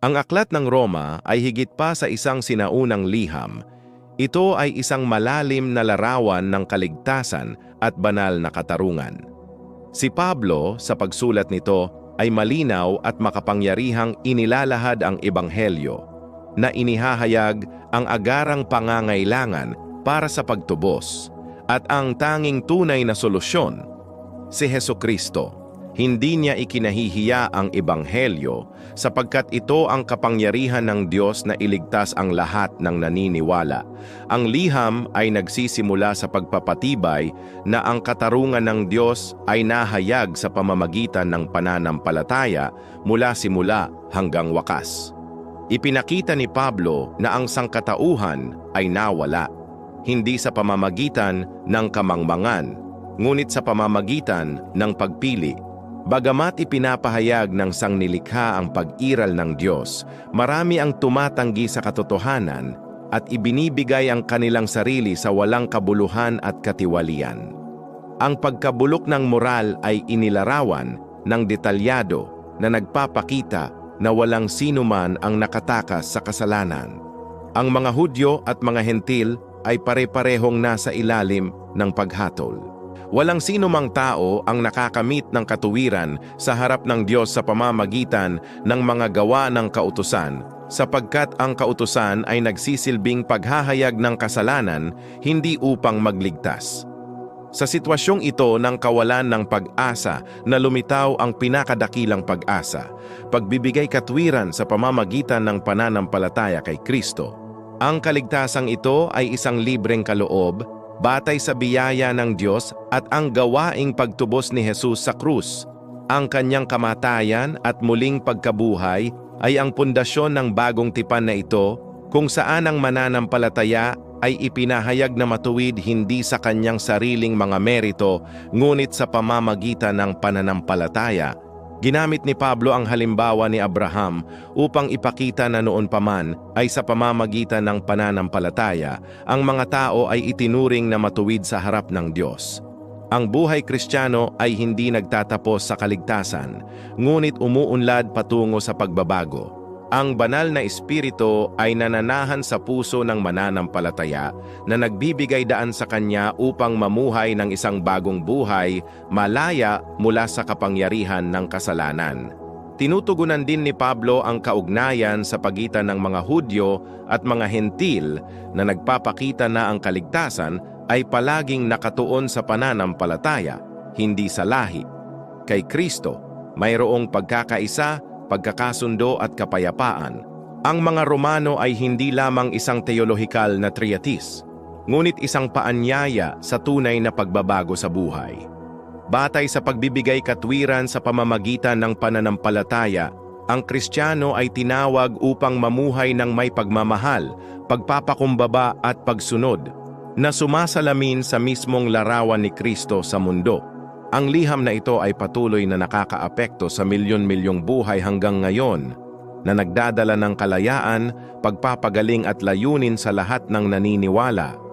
Ang aklat ng Roma ay higit pa sa isang sinaunang liham. Ito ay isang malalim na larawan ng kaligtasan at banal na katarungan. Si Pablo, sa pagsulat nito, ay malinaw at makapangyarihang inilalahad ang ebanghelyo na inihahayag ang agarang pangangailangan para sa pagtubos at ang tanging tunay na solusyon, si Heso Kristo. Hindi niya ikinahihiya ang ebanghelyo sapagkat ito ang kapangyarihan ng Diyos na iligtas ang lahat ng naniniwala. Ang liham ay nagsisimula sa pagpapatibay na ang katarungan ng Diyos ay nahayag sa pamamagitan ng pananampalataya mula simula hanggang wakas. Ipinakita ni Pablo na ang sangkatauhan ay nawala, hindi sa pamamagitan ng kamangmangan, ngunit sa pamamagitan ng pagpili. Bagamat ipinapahayag ng sangnilikha ang pag-iral ng Diyos, marami ang tumatanggi sa katotohanan at ibinibigay ang kanilang sarili sa walang kabuluhan at katiwalian. Ang pagkabulok ng moral ay inilarawan ng detalyado na nagpapakita na walang sino man ang nakatakas sa kasalanan. Ang mga Hudyo at mga Hentil ay pare-parehong nasa ilalim ng paghatol. Walang sino mang tao ang nakakamit ng katuwiran sa harap ng Diyos sa pamamagitan ng mga gawa ng kautusan, sapagkat ang kautusan ay nagsisilbing paghahayag ng kasalanan hindi upang magligtas. Sa sitwasyong ito ng kawalan ng pag-asa na lumitaw ang pinakadakilang pag-asa, pagbibigay katwiran sa pamamagitan ng pananampalataya kay Kristo. Ang kaligtasang ito ay isang libreng kaloob, batay sa biyaya ng Diyos at ang gawaing pagtubos ni Jesus sa krus. Ang kanyang kamatayan at muling pagkabuhay ay ang pundasyon ng bagong tipan na ito kung saan ang mananampalataya ay ipinahayag na matuwid hindi sa kanyang sariling mga merito ngunit sa pamamagitan ng pananampalataya. Ginamit ni Pablo ang halimbawa ni Abraham upang ipakita na noon pa man ay sa pamamagitan ng pananampalataya, ang mga tao ay itinuring na matuwid sa harap ng Diyos. Ang buhay kristyano ay hindi nagtatapos sa kaligtasan, ngunit umuunlad patungo sa pagbabago. Ang banal na espiritu ay nananahan sa puso ng mananampalataya na nagbibigay daan sa kanya upang mamuhay ng isang bagong buhay malaya mula sa kapangyarihan ng kasalanan. Tinutugunan din ni Pablo ang kaugnayan sa pagitan ng mga Hudyo at mga Hentil na nagpapakita na ang kaligtasan ay palaging nakatuon sa pananampalataya, hindi sa lahi. Kay Kristo, mayroong pagkakaisa pagkakasundo at kapayapaan, ang mga Romano ay hindi lamang isang teolohikal na triatis, ngunit isang paanyaya sa tunay na pagbabago sa buhay. Batay sa pagbibigay katwiran sa pamamagitan ng pananampalataya, ang Kristiyano ay tinawag upang mamuhay ng may pagmamahal, pagpapakumbaba at pagsunod, na sumasalamin sa mismong larawan ni Kristo sa mundo. Ang liham na ito ay patuloy na nakakaapekto sa milyon-milyong buhay hanggang ngayon na nagdadala ng kalayaan, pagpapagaling at layunin sa lahat ng naniniwala